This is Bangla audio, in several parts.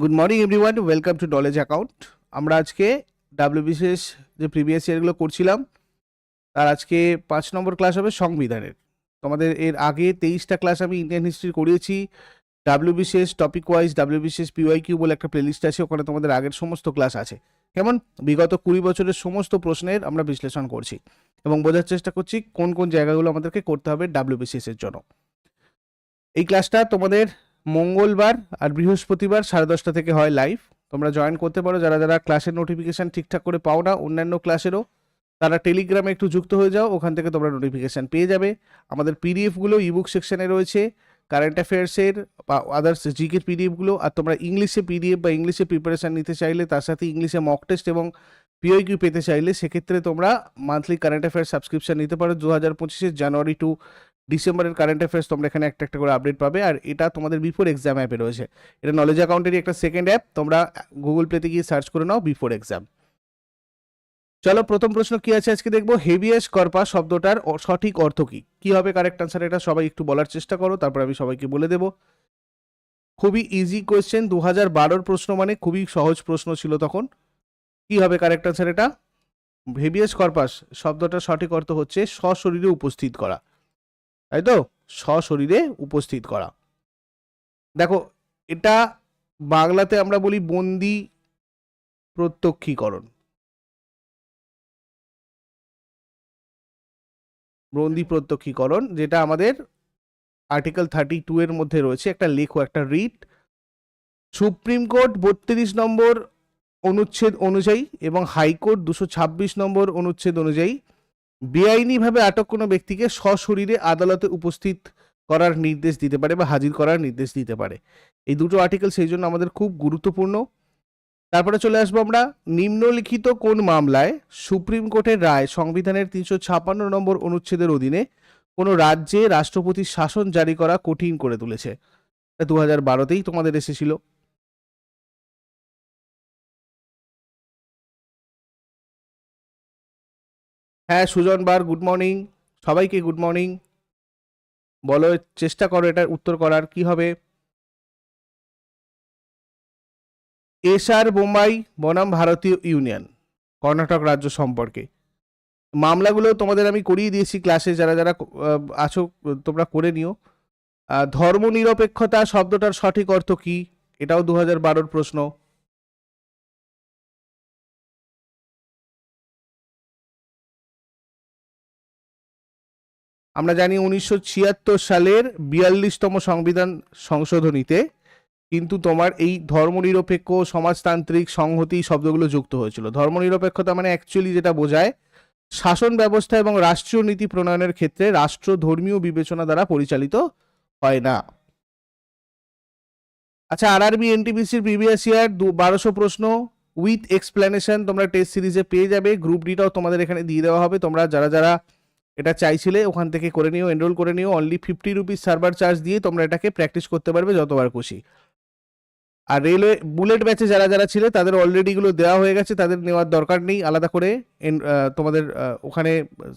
Good morning everyone welcome to knowledge account আমরা আজকে ডাব্লিউবিসিএস যে প্রিভিয়াস ইয়ারগুলো করছিলাম, তার আজকে পাঁচ নম্বর ক্লাস হবে সংবিধানের। তোমাদের এর আগে তেইশটা ক্লাস আমি ইন্ডিয়ান হিস্ট্রি করিয়েছি। WBCS topic wise WBCS PY Q বলে একটা প্লেলিস্ট আছে, ওখানে তোমাদের আগের সমস্ত ক্লাস আছে। কেমন? বিগত কুড়ি বছরের সমস্ত প্রশ্নের আমরা বিশ্লেষণ করছি এবং বোঝার চেষ্টা করছি কোন কোন জায়গাগুলো আমাদেরকে করতে হবে ডাব্লিউবিসিএস এর জন্য। এই ক্লাসটা তোমাদের মঙ্গলবার আর বৃহস্পতিবার সাড়ে দশটা থেকে হয় লাইভ তোমরা জয়েন করতে পারো। যারা যারা ক্লাসের নোটিফিকেশান ঠিকঠাক করে পাও না, অন্যান্য ক্লাসেরও তারা টেলিগ্রামে একটু যুক্ত হয়ে যাও। ওখান থেকে তোমরা নোটিফিকেশান পেয়ে যাবে। আমাদের পিডিএফগুলো ইবুক সেকশানে রয়েছে। কারেন্ট অ্যাফেয়ার্সের বা আদার্স জিকের পিডিএফগুলো আর তোমরা ইংলিশে পিডিএফ বা ইংলিশে প্রিপারেশান নিতে চাইলে, তার সাথে ইংলিশে মক টেস্ট এবং পিওইকিউ পেতে চাইলে, সেক্ষেত্রে তোমরা মান্থলি কারেন্ট অ্যাফেয়ার্স সাবস্ক্রিপশন নিতে পারো। দু হাজার পঁচিশের জানুয়ারি টু ডিসেম্বরের কারেন্ট অ্যাফেয়ার্স তোমরা এখানে একটা একটা করে আপডেট পাবে, আর এটা তোমাদের বিফোর এক্সাম অ্যাপে রয়েছে। এটা নলেজ অ্যাকাউন্টেরই একটা সেকেন্ড অ্যাপ তোমরা গুগল প্লেতে গিয়ে সার্চ করে নাও বিফোর এক্সাম চলো, প্রথম প্রশ্ন কি আছে আজকে দেখব? হেভিয়াস কর্পা শব্দটার সঠিক অর্থ কি? কি হবে কারেক্ট আনসার এটা? সবাই একটু বলার চেষ্টা করো, তারপর আমি সবাইকে বলে দেব। খুবই ইজি কোয়েশ্চেন দু হাজার বারোর প্রশ্ন মানে খুবই সহজ প্রশ্ন ছিল তখন। কি হবে কারেক্ট আনসার এটা? হেভিয়াস কর্পাস শব্দটার সঠিক অর্থ হচ্ছে সশরীরে উপস্থিত করা। তাই তো সশরীরে উপস্থিত করা। দেখো, এটা বাংলাতে আমরা বলি বন্দি প্রত্যক্ষীকরণ। বন্দি প্রত্যক্ষীকরণ, যেটা আমাদের আর্টিকেল থার্টি টু এর মধ্যে রয়েছে। একটা লেখো, একটা রিট। সুপ্রিম কোর্ট বত্রিশ নম্বর অনুচ্ছেদ অনুযায়ী এবং হাইকোর্ট দুশো ছাব্বিশ নম্বর অনুচ্ছেদ অনুযায়ী বেআইনিভাবে আটক কোনো ব্যক্তিকে সশরীরে আদালতে উপস্থিত করার নির্দেশ দিতে পারে বা হাজির করার নির্দেশ দিতে পারে। এই দুটো আর্টিকেল সেই জন্য আমাদের খুব গুরুত্বপূর্ণ। তারপরে চলে আসব আমরা নিম্নলিখিত কোন মামলায় সুপ্রিম কোর্টের রায় সংবিধানের তিনশো ছাপান্ন নম্বর অনুচ্ছেদের অধীনে কোনো রাজ্যে রাষ্ট্রপতির শাসন জারি করা কঠিন করে তুলেছে। দু হাজার বারোতেই তোমাদের এসেছিল। হ্যাঁ সুজন বার গুড মর্নিং সবাইকে গুড মর্নিং বলো, চেষ্টা করো এটার উত্তর করার, কি হবে? এসআর বোম্বাই, বনাম ভারতীয় ইউনিয়ন, কর্ণাটক রাজ্য সম্পর্কে। মামলাগুলো তোমাদের আমি করিয়ে দিয়েছি ক্লাসে যারা যারা আছো, তোমরা করে নিও। ধর্মনিরপেক্ষতা শব্দটার সঠিক অর্থ কি? এটাও দু হাজার বারোর প্রশ্ন। আমরা জানি উনিশশো ছিয়াত্তর সালের বিয়াল্লিশতম সংবিধান সংশোধনীতে কিন্তু তোমার এই ধর্মনিরপেক্ষ সমাজতান্ত্রিক সংহতি শব্দগুলো যুক্ত হয়েছিল। ধর্মনিরপেক্ষতা মানে অ্যাকচুয়ালি যেটা বোঝায় শাসন ব্যবস্থা এবং রাষ্ট্রীয় নীতি প্রণয়নের ক্ষেত্রে রাষ্ট্র ধর্মীয় বিবেচনা দ্বারা পরিচালিত হয় না। আচ্ছা আর আরবি এনটিপিসির প্রিভিয়াস ইয়ার দু বারোশো প্রশ্ন উইথ এক্সপ্লেনেশন তোমরা টেস্ট সিরিজে পেয়ে যাবে। গ্রুপ ডিটাও তোমাদের এখানে দিয়ে দেওয়া হবে। তোমরা যারা যারা এটা চাইছিলে, ওখান থেকে করে নিও এনরোল করে নিও only fifty rupees server charge দিয়ে তোমরা এটাকে প্র্যাকটিস করতে পারবে যতবার খুশি। আর রেলওয়ে বুলেট ব্যাচে যারা যারা ছিল, তাদের অলরেডি এগুলো দেওয়া হয়ে গেছে, তাদের নেওয়ার দরকার নেই, আলাদা করে তোমাদের ওখানে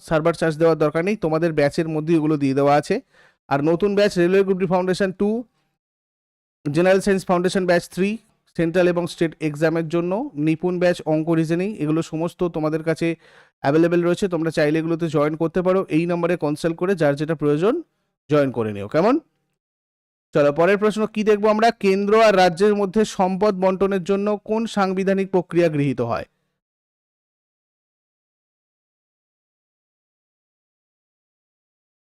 সার্ভার চার্জ দেওয়ার দরকার নেই, তোমাদের ব্যাচের মধ্যে এগুলো দিয়ে দেওয়া আছে। আর নতুন batch railway group D foundation two general science foundation batch three central এবং স্টেট এক্সামের জন্য নিপুণ ব্যাচ, অঙ্ক, রিজনিং এগুলো সমস্ত তোমাদের কাছে অ্যাভেলেবেল রয়েছে। তোমরা চাইলে এগুলোতে জয়েন করতে পারো। এই নম্বরে কনসাল্ট করে যার যেটা প্রয়োজন জয়েন করে নিও। কেমন? চলো, পরের প্রশ্ন, কি দেখব আমরা? কেন্দ্র আর রাজ্যের মধ্যে সম্পদ বন্টনের জন্য কোন সাংবিধানিক প্রক্রিয়া গৃহীত হয়?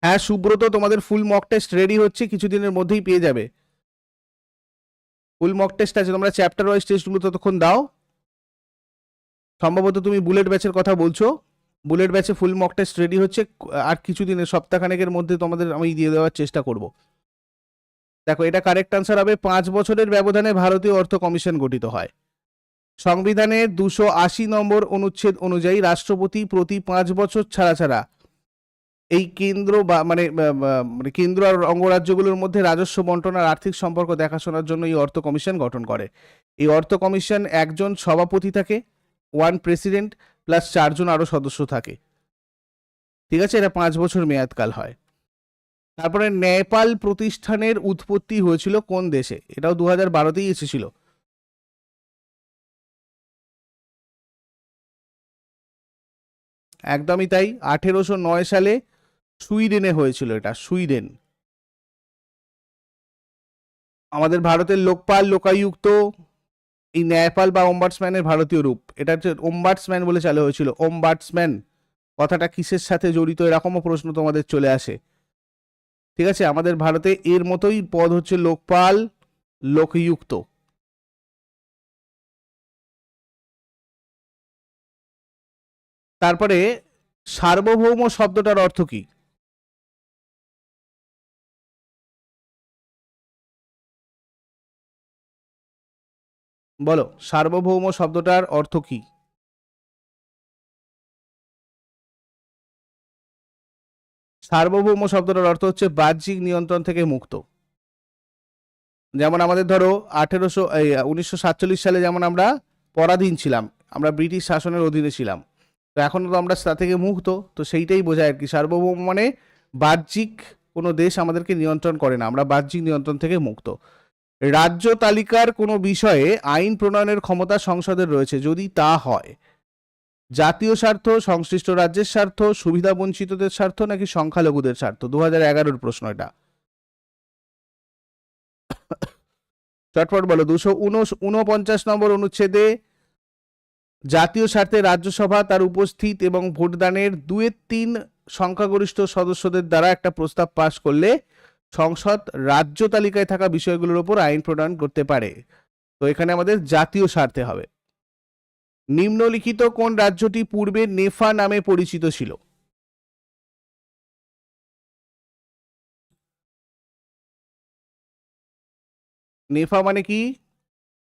হ্যাঁ সুব্রত, তোমাদের ফুল মক টেস্ট রেডি হচ্ছে, কিছুদিনের মধ্যেই পেয়ে যাবে। ফুল মক টেস্ট আছে, তোমরা চ্যাপ্টার ওয়াইজ টেস্টগুলো ততক্ষণ দাও। সম্ভবত তুমি বুলেট ব্যাচের কথা বলছো। বুলেট ব্যাচে ফুল মক টেস্ট রেডি হচ্ছে, আর কিছুদিনের, সপ্তাহখানেকের মধ্যে তোমাদের আমি দিয়ে দেওয়ার চেষ্টা করব। দেখো, এটা কারেক্ট আনসার হবে, পাঁচ বছরের ব্যবধানে ভারতীয় অর্থ কমিশন গঠিত হয়। সংবিধানের দুশো আশি নম্বর অনুচ্ছেদ অনুযায়ী রাষ্ট্রপতি প্রতি পাঁচ বছর ছাড়া ছাড়া এই কেন্দ্র মানে, বা মানে কেন্দ্র আর অঙ্গরাজ্যগুলোর মধ্যে রাজস্ব বন্টন আর আর্থিক সম্পর্ক দেখাশোনার জন্য এই অর্থ কমিশন গঠন করে। এই অর্থ কমিশন একজন সভাপতি থাকে, ওয়ান প্রেসিডেন্ট প্লাস চারজন আরও সদস্য থাকে। ঠিক আছে, এটা পাঁচ বছর মেয়াদকাল হয়। তারপরে নেপাল প্রতিষ্ঠানের উৎপত্তি হয়েছিল কোন দেশে? এটাও দু হাজার বারোতেই এসেছিল। একদমই তাই, আঠেরোশো নয় সালে সুইডেনে হয়েছিল এটা, সুইডেন। আমাদের ভারতের লোকপাল, লোকায়ুক্ত, এই ন্যায়পাল বা ওম্বার্টসম্যানের ভারতীয় রূপ। এটা হচ্ছে ওম্বার্টসম্যান বলে চালু হয়েছিল। ওম্বার্টসম্যান কথাটা কিসের সাথে জড়িত এরকমও প্রশ্ন তোমাদের চলে আসে। ঠিক আছে? আমাদের ভারতে এর মতোই পদ হচ্ছে লোকপাল, লোকযুক্ত। তারপরে সার্বভৌম শব্দটার অর্থ কি? বলো, সার্বভৌম শব্দটার অর্থ কি? সার্বভৌম শব্দটার অর্থ হচ্ছে বাহ্যিক নিয়ন্ত্রণ থেকে মুক্ত। যেমন আমাদের ধরো, আঠেরোশো উনিশশো সালে যেমন আমরা পরাধীন ছিলাম, আমরা ব্রিটিশ শাসনের অধীনে ছিলাম, তো এখন তো আমরা তা থেকে মুক্ত, তো সেইটাই বোঝায় আর কি। সার্বভৌম মানে বাহ্যিক কোনো দেশ আমাদেরকে নিয়ন্ত্রণ করে না, আমরা বাহ্যিক নিয়ন্ত্রণ থেকে মুক্ত। রাজ্য তালিকার কোনো বিষয়ে আইন প্রণয়নের ক্ষমতা সংসদের রয়েছে যদি তা হয়। জাতীয় স্বার্থ, সংশ্লিষ্ট রাজ্যের স্বার্থ, সুবিধা বঞ্চিতদের স্বার্থ নাকি সংখ্যালঘুদের স্বার্থ? দু হাজার এগারোর প্রশ্ন এটা। চটপট বলো। দুশো উনপঞ্চাশ নম্বর অনুচ্ছেদে জাতীয় স্বার্থে রাজ্যসভা, তার উপস্থিত এবং ভোটদানের দুয়ের তিন সংখ্যাগরিষ্ঠ সদস্যদের দ্বারা একটা প্রস্তাব পাশ করলে সংসদ রাজ্য তালিকায় থাকা বিষয়গুলোর উপর আইন প্রণয়ন করতে পারে। তো এখানে আমাদের জাতীয় স্বার্থে হবে। নিম্নলিখিত কোন রাজ্যটি পূর্বে নেফা নামে পরিচিত ছিল? নেফা মানে কি?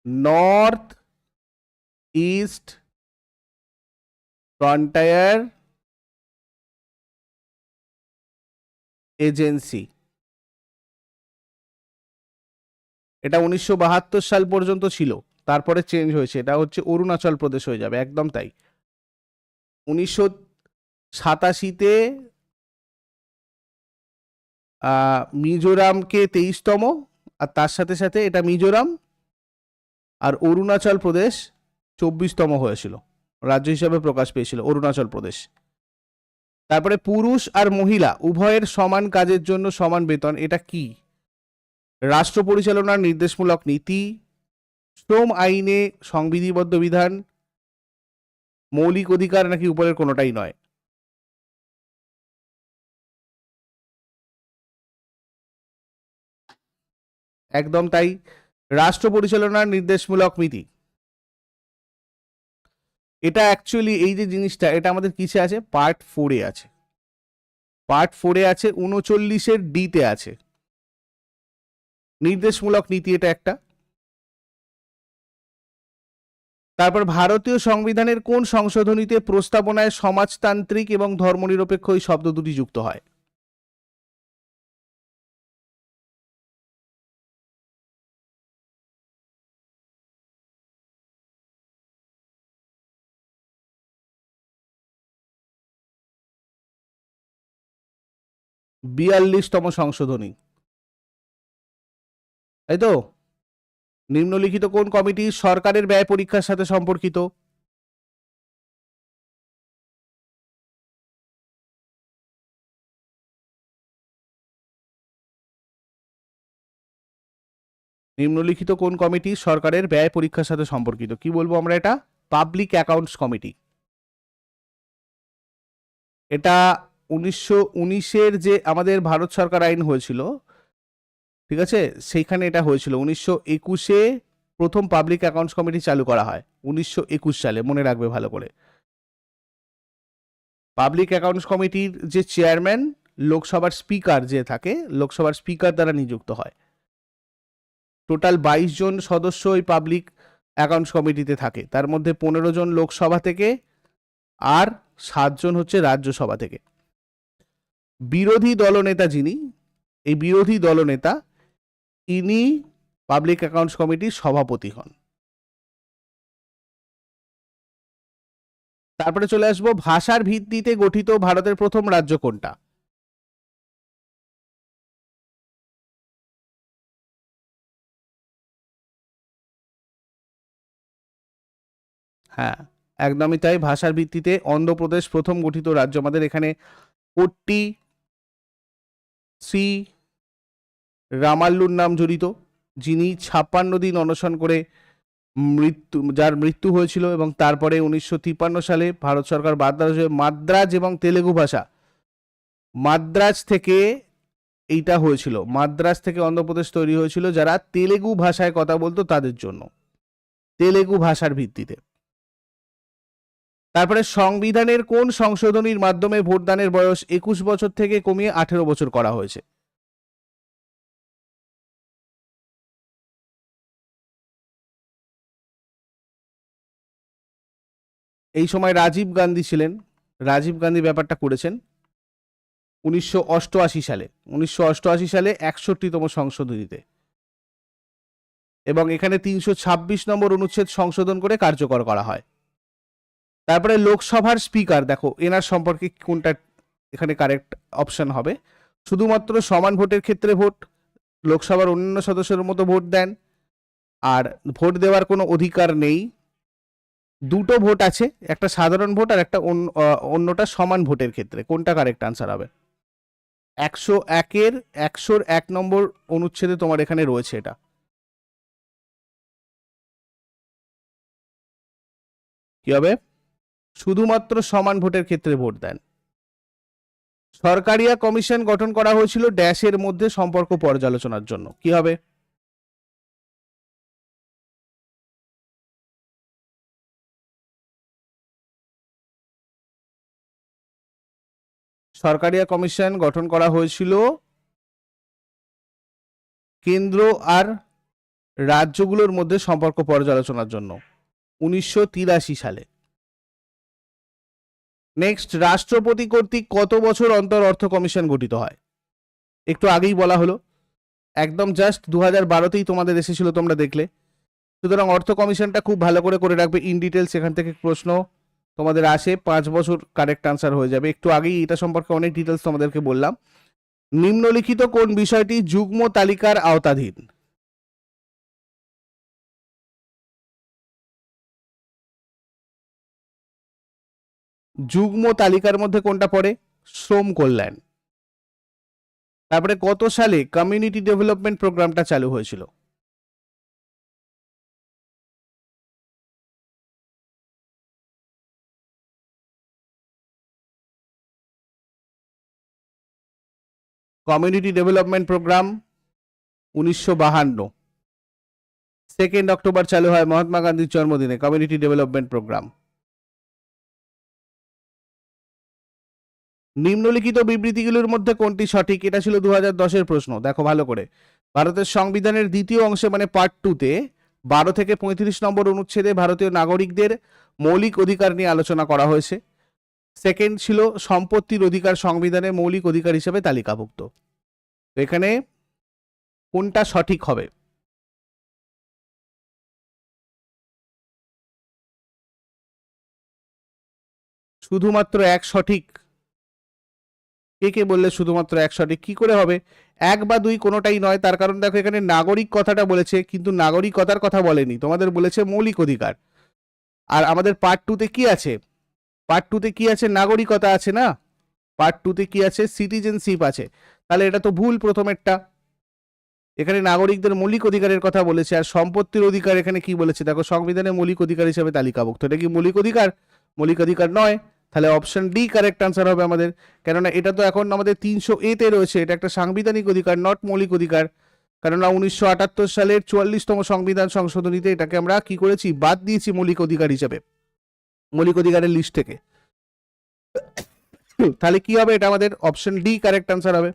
North, east, frontier, agency. এটা উনিশশো বাহাত্তর সাল পর্যন্ত ছিল। তারপরে চেঞ্জ হয়েছে। এটা হচ্ছে অরুণাচল প্রদেশ হয়ে যাবে। একদম তাই। উনিশশো সাতাশিতে মিজোরামকে তেইশতম, আর তার সাথে সাথে এটা মিজোরাম আর অরুণাচল প্রদেশ চব্বিশতম হয়েছিল। রাজ্য হিসাবে প্রকাশ পেয়েছিল অরুণাচল প্রদেশ। তারপরে পুরুষ আর মহিলা উভয়ের সমান কাজের জন্য সমান বেতন। এটা কি? রাষ্ট্র পরিচালনার নির্দেশমূলক নীতি, শ্রম আইনে সংবিধিবদ্ধ বিধান, মৌলিক অধিকার নাকি উপরের কোনোটাই নয়। একদম তাই, রাষ্ট্র পরিচালনার নির্দেশমূলক নীতি। এটা অ্যাকচুয়ালি এই যে জিনিসটা, এটা আমাদের কিসে আছে? পার্ট ফোরে আছে। পার্ট ফোরে আছে, উনচল্লিশের ডিতে আছে। নির্দেশমূলক নীতি এটা একটা। তারপর ভারতীয় সংবিধানের কোন সংশোধনীতে প্রস্তাবনায় সমাজতান্ত্রিক এবং ধর্মনিরপেক্ষ এই শব্দ দুটি যুক্ত হয়? বিয়াল্লিশতম সংশোধনী। তাই তো? নিম্নলিখিত কোন কমিটি সরকারের ব্যয় পরীক্ষার সাথে সম্পর্কিত? নিম্নলিখিত কোন কমিটি সরকারের ব্যয় পরীক্ষার সাথে সম্পর্কিত? কি বলব আমরা এটা? Public accounts committee. এটা উনিশশো উনিশের যে আমাদের ভারত সরকার আইন হয়েছিল ঠিক আছে? সেইখানে এটা হয়েছিল। উনিশশো একুশে প্রথম পাবলিক অ্যাকাউন্টস কমিটি চালু করা হয়। উনিশশো একুশ সালে, মনে রাখবে ভালো করে। পাবলিক অ্যাকাউন্টস কমিটির যে চেয়ারম্যান লোকসভার স্পিকার যে থাকে, লোকসভার স্পিকার দ্বারা নিযুক্ত হয়। টোটাল বাইশ জন সদস্য ওই পাবলিক অ্যাকাউন্টস কমিটিতে থাকে। তার মধ্যে পনেরো জন লোকসভা থেকে আর সাতজন হচ্ছে রাজ্যসভা থেকে। বিরোধী দলনেতা যিনি, এই বিরোধী দলনেতা ইনি পাবলিক অ্যাকাউন্টস কমিটির সভাপতি হন। তারপরে চলে আসব, ভাষার ভিত্তিতে গঠিত ভারতের প্রথম রাজ্য কোনটা? হ্যাঁ একদমই তাই। ভাষার ভিত্তিতে অন্ধ্রপ্রদেশ প্রথম গঠিত রাজ্য। আমাদের এখানে পট্টি শ্রী রামাল্লুর নাম জড়িত, যিনি ছাপ্পান্ন দিন অনশন করে মৃত্যু, যার মৃত্যু হয়েছিল এবং তারপরে উনিশশো তিপ্পান্ন সালে ভারত সরকার মাদ্রাজ মাদ্রাজ এবং তেলেগু ভাষা, মাদ্রাজ থেকে এইটা হয়েছিল, মাদ্রাজ থেকে অন্ধ্রপ্রদেশ তৈরি হয়েছিল যারা তেলেগু ভাষায় কথা বলতো তাদের জন্য, তেলেগু ভাষার ভিত্তিতে। তারপরে সংবিধানের কোন সংশোধনীর মাধ্যমে ভোটদানের বয়স একুশ বছর থেকে কমিয়ে আঠেরো বছর করা হয়েছে? এই সময় রাজীব গান্ধী ছিলেন, রাজীব গান্ধী ব্যাপারটা করেছেন, উনিশশো অষ্টআশি সালে, উনিশশো অষ্টআশি সালে একষট্টিতম সংশোধনীতে এবং এখানে তিনশো ছাব্বিশ নম্বর অনুচ্ছেদ সংশোধন করে কার্যকর করা হয়। তারপরে লোকসভার স্পিকার, দেখো, এনার সম্পর্কে কোনটা এখানে কারেক্ট অপশন হবে? শুধুমাত্র সমান ভোটের ক্ষেত্রে ভোট, লোকসভার অন্যান্য সদস্যের মতো ভোট দেন, আর ভোট দেওয়ার কোনো অধিকার নেই। দুটো ভোট আছে, একটা সাধারণ ভোট আর একটা অন্য- অন্যটা সমান ভোটের ক্ষেত্রে। কোনটা কারেক্ট আনসার হবে? একশো একের, একশোর এক নম্বর অনুচ্ছেদে তোমার এখানে রয়েছে এটা। কি হবে? শুধুমাত্র সমান ভোটের ক্ষেত্রে ভোট দেন। সরকারিয়া কমিশন গঠন করা হয়েছিল ড্যাশের মধ্যে সম্পর্ক পর্যালোচনার জন্য। কি হবে? সরকারিয়া কমিশন গঠন করা হয়েছিল কেন্দ্র আর রাজ্যগুলোর মধ্যে সম্পর্ক পর্যালোচনার জন্য, উনিশশো তিরাশি সালে। নেক্সট রাষ্ট্রপতি কর্তৃক কত বছর অন্তর অর্থ কমিশন গঠিত হয়? একটু আগেই বলা হলো। একদম জাস্ট দু হাজার বারোতেই তোমাদের এসেছিল তোমরা দেখলে। সুতরাং অর্থ কমিশনটা খুব ভালো করে করে রাখবে। ইন ডিটেলস এখান থেকে প্রশ্ন তোমাদের আসে, পাঁচ বছর কারেক্ট আনসার হয়ে যাবে। একটু আগেই এটা সম্পর্কে অনেক ডিটেলস তোমাদেরকে বললাম। নিম্নলিখিত কোন বিষয়টি যুগ্ম তালিকার আওতাধীন? যুগ্ম তালিকার মধ্যে কোনটা পড়ে? শ্রম কল্যাণ। তারপরে কত সালে কমিউনিটি ডেভেলপমেন্ট প্রোগ্রামটা চালু হয়েছিল? কমিউনিটি ডেভেলপমেন্ট প্রোগ্রাম উনিশশো বাহান্ন। সেকেন্ড অক্টোবর চালু হয় মহাত্মা গান্ধীর জন্মদিনে কমিউনিটি ডেভেলপমেন্ট প্রোগ্রাম নিম্নলিখিত বিবৃতিগুলোর মধ্যে কোনটি সঠিক, এটা ছিল দু হাজার দশের প্রশ্ন। দেখো ভালো করে। ভারতের সংবিধানের দ্বিতীয় অংশে মানে পার্ট টুতে বারো থেকে পঁয়ত্রিশ নম্বর অনুচ্ছেদে ভারতীয় নাগরিকদের মৌলিক অধিকার নিয়ে আলোচনা করা হয়েছে। সেকেন্ড ছিল সম্পত্তির অধিকার সংবিধানে মৌলিক অধিকার হিসেবে তালিকাভুক্ত। এখানে কোনটা সঠিক হবে? শুধুমাত্র এক সঠিক। কে কে বললে শুধুমাত্র এক সঠিক? কি করে হবে? এক বা দুই কোনোটাই নয়, তার কারণ দেখো এখানে নাগরিক কথাটা বলেছে, কিন্তু নাগরিকতার কথা বলেনি। তোমাদের বলেছে মৌলিক অধিকার। আর আমাদের পার্ট টুতে কি আছে? পার্ট টুতে কি আছে? নাগরিকতা আছে না? পার্ট টুতে কি আছে? সিটিজেনশিপ আছে। তাহলে এটা তো ভুল প্রথমেরটা। এখানে নাগরিকদের মৌলিক অধিকারের কথা বলেছে, আর সম্পত্তির অধিকার এখানে কি বলেছে? দেখো সংবিধানে মৌলিক অধিকার হিসেবে তালিকাভুক্ত। এটা কি মৌলিক অধিকার? মৌলিক অধিকার নয়। তাহলে অপশন ডি কারেক্ট আনসার হবে আমাদের। কেননা এটা তো এখন আমাদের তিনশো এতে রয়েছে। এটা একটা সাংবিধানিক অধিকার নট মৌলিক অধিকার। কেননা উনিশশো আটাত্তর সালের চুয়াল্লিশতম সংবিধান সংশোধনীতে এটাকে আমরা কি করেছি? বাদ দিয়েছি মৌলিক অধিকার হিসেবে। মৌলিক অধিকারের লিস্ট থেকে। তাহলে কি হবে? এটা আমাদের অপশন ডি কারেক্ট আনসার হবে।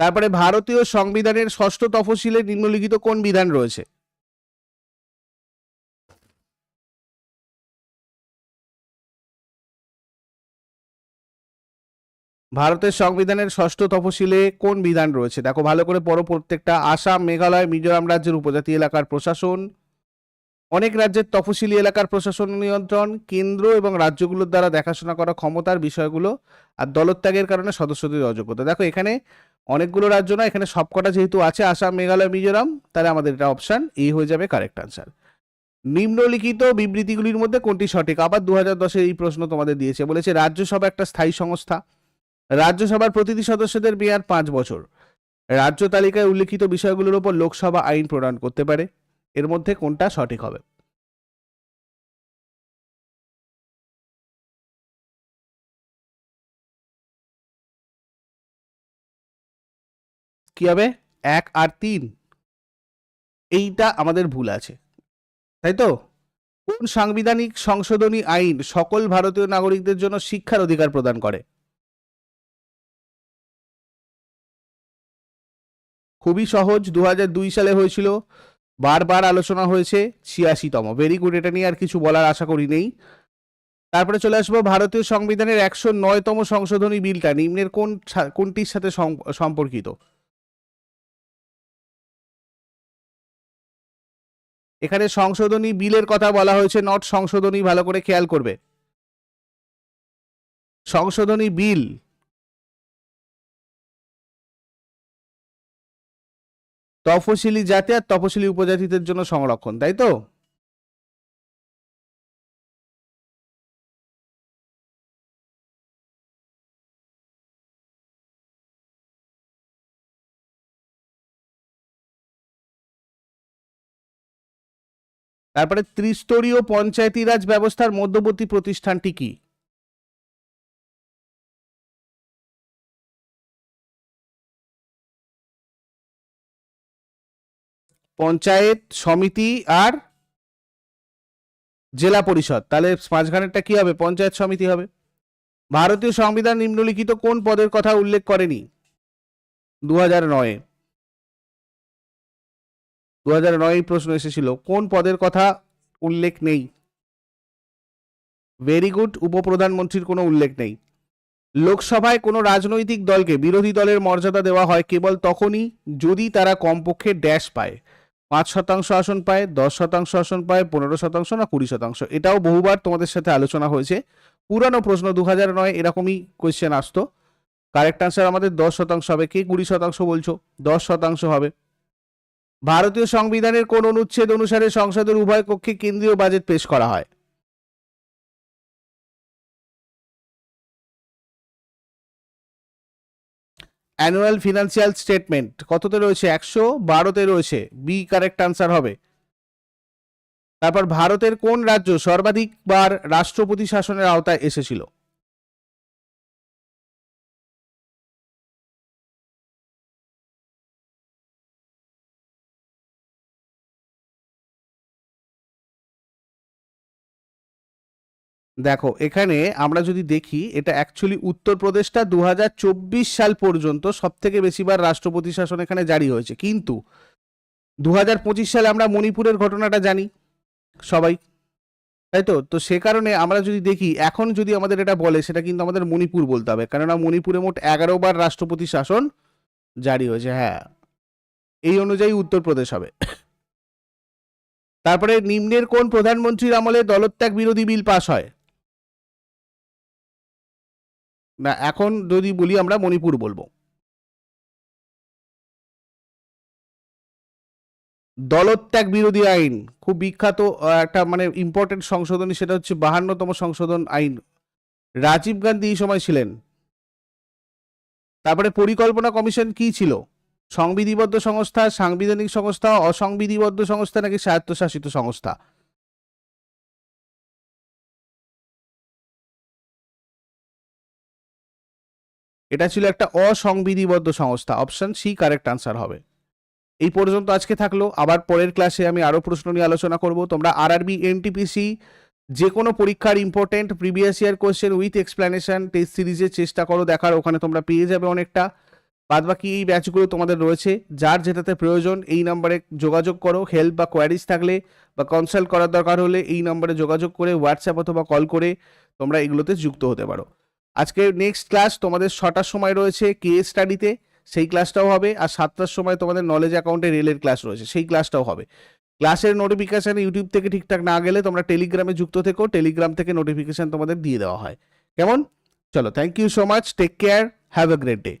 তারপরে ভারতীয় সংবিধানের ষষ্ঠ তফসিলে নিম্নলিখিত কোন বিধান রয়েছে? ভারতের সংবিধানের ষষ্ঠ তফসিলে কোন বিধান রয়েছে? দেখো, ভালো করে পড়ো প্রত্যেকটা। আসাম, মেঘালয়, মিজোরাম রাজ্যের উপজাতি এলাকার প্রশাসন। অনেক রাজ্যের তফসিলি এলাকার প্রশাসন নিয়ন্ত্রণ, কেন্দ্র এবং রাজ্যগুলোর দ্বারা দেখাশোনা করা ক্ষমতার বিষয়গুলো আর দলত্যাগের কারণে সদস্যদের অযোগ্যতা। দেখো, এখানে অনেকগুলো রাজ্য না, এখানে সবকটা যেহেতু আছে, আসাম, মেঘালয়, মিজোরাম, তাহলে আমাদের এটা অপশান এ হয়ে যাবে কারেক্ট আনসার। নিম্নলিখিত বিবৃতিগুলির মধ্যে কোনটি সঠিক? আবার দু হাজার এই প্রশ্ন তোমাদের দিয়েছে, বলেছে রাজ্যসভা একটা স্থায়ী সংস্থা। রাজ্যসভার প্রতিটি সদস্যদের মেয়াদ পাঁচ বছর। রাজ্য তালিকায় উল্লেখিত বিষয়গুলোর উপর লোকসভা আইন প্রণয়ন করতে পারে। এর মধ্যে কোনটা সঠিক হবে? কি হবে? এক আর তিন। এইটা আমাদের ভুল আছে। তাই তো? কোন সাংবিধানিক সংশোধনী আইন সকল ভারতীয় নাগরিকদের জন্য শিক্ষার অধিকার প্রদান করে? খুবই সহজ দু দুই সালে হয়েছিল। বারবার আলোচনা হয়েছে ছিয়াশিতম। ভেরি গুড এটা নিয়ে আর কিছু বলার আশা করি নেই। তারপরে চলে আসব ভারতীয় সংবিধানের একশো নয়তম সংশোধনী বিলটা, নিম্নের কোন কোনটির সাথে সম্পর্কিত? এখানে সংশোধনী বিলের কথা বলা হয়েছে নট সংশোধনী, ভালো করে খেয়াল করবে। সংশোধনী বিল তফসিলি জাতি আর তফসিলি উপজাতিদের জন্য সংরক্ষণ, তাই তো? তারপরে ত্রিস্তরীয় পঞ্চায়েতি রাজ ব্যবস্থার মধ্যবর্তী প্রতিষ্ঠানটি কি? পঞ্চায়েত সমিতি আর জেলা পরিষদ। তাহলে মাঝখানেরটা কি হবে? পঞ্চায়েত সমিতি হবে। ভারতীয় সংবিধান নিম্নলিখিত কোন পদের কথা উল্লেখ করেনি? দু হাজার নয়ে। দু হাজার নয় প্রশ্ন এসেছিল। কোন পদের কথা উল্লেখ নেই? ভেরি গুড উপপ্রধানমন্ত্রীর কোনো উল্লেখ নেই। লোকসভায় কোনো রাজনৈতিক দলকে বিরোধী দলের মর্যাদা দেওয়া হয় কেবল তখনই যদি তারা কমপক্ষে ড্যাশ পায়। পাঁচ শতাংশ আসন পায়, দশ শতাংশ আসন পায়, পনেরো শতাংশ না কুড়ি শতাংশ। এটাও বহুবার তোমাদের সাথে আলোচনা হয়েছে। পুরানো প্রশ্ন দু হাজার নয় এরকমই কোয়েশ্চেন আসতো। কারেক্ট আনসার আমাদের দশ শতাংশ হবে। কে কুড়ি শতাংশ বলছো? দশ শতাংশ হবে। ভারতীয় সংবিধানের কোন অনুচ্ছেদ অনুসারে সংসদের উভয় কক্ষে কেন্দ্রীয় বাজেট পেশ করা হয়। Annual financial statement. কততে রয়েছে? একশো, বারোতে রয়েছে। বি, কারেক্ট আনসার হবে। তারপর ভারতের কোন রাজ্য সর্বাধিকবার রাষ্ট্রপতি শাসনের আওতায় এসেছিল? দেখো, এখানে আমরা যদি দেখি, এটা অ্যাকচুয়ালি উত্তরপ্রদেশটা দু হাজার চব্বিশ সাল পর্যন্ত সব থেকে বেশিবার রাষ্ট্রপতি শাসন এখানে জারি হয়েছে। কিন্তু দু হাজার পঁচিশ সালে আমরা মণিপুরের ঘটনাটা জানি, সবাই। তাই তো? তো সে কারণে আমরা যদি দেখি, এখন যদি আমাদের এটা বলে, সেটা কিন্তু আমাদের মণিপুর বলতে হবে। কেননা মণিপুরে মোট এগারো বার রাষ্ট্রপতি শাসন জারি হয়েছে হ্যাঁ। এই অনুযায়ী উত্তরপ্রদেশ হবে। তারপরে নিম্নের কোন প্রধানমন্ত্রীর আমলে দলত্যাগ বিরোধী বিল পাশ হয়? না, এখন যদি বলি আমরা মণিপুর বলব। দলত্যাগ বিরোধী আইন, খুব বিখ্যাত একটা মানে ইম্পর্টেন্ট সংশোধনী, সেটা হচ্ছে বাহান্নতম সংশোধন আইন। রাজীব গান্ধী এই সময় ছিলেন। তারপরে পরিকল্পনা কমিশন কি ছিল? সংবিধিবদ্ধ সংস্থা, সাংবিধানিক সংস্থা, অসংবিধিবদ্ধ সংস্থা, নাকি স্বায়ত্তশাসিত সংস্থা? এটা ছিল একটা অসংবিধিবদ্ধ সংস্থা। অপশন সি কারেক্ট আনসার হবে। এই পর্যন্ত আজকে থাকল। আবার পরের ক্লাসে আমি আরও প্রশ্ন নিয়ে আলোচনা করব। তোমরা আর আরআরবি এনটিপিসি যে কোনো পরীক্ষার important previous year question with explanation test সিরিজের চেষ্টা করো, দেখার ওখানে তোমরা পেয়ে যাবে অনেকটা। বাদবাকি এই ব্যাচগুলো তোমাদের রয়েছে। যার যেটাতে প্রয়োজন, এই নাম্বারে যোগাযোগ করো। হেল্প বা কোয়ারিজ থাকলে বা কনসাল্ট করার দরকার হলে এই নাম্বারে যোগাযোগ করে হোয়াটসঅ্যাপ অথবা কল করে তোমরা এগুলোতে যুক্ত হতে পারো। আজকে নেক্সট ক্লাস তোমাদের ছটার সময় রয়েছে কে স্টাডিতে সেই ক্লাসটাও হবে, আর সাতটার সময় তোমাদের নলেজ অ্যাকাউন্টে রেলের ক্লাস রয়েছে, সেই ক্লাসটাও হবে। ক্লাসের নোটিফিকেশান ইউটিউব থেকে ঠিকঠাক না গেলে তোমরা টেলিগ্রামে যুক্ত থেকো টেলিগ্রাম থেকে নোটিফিকেশান তোমাদের দিয়ে দেওয়া হয়। কেমন? চলো thank you so much take care have a great day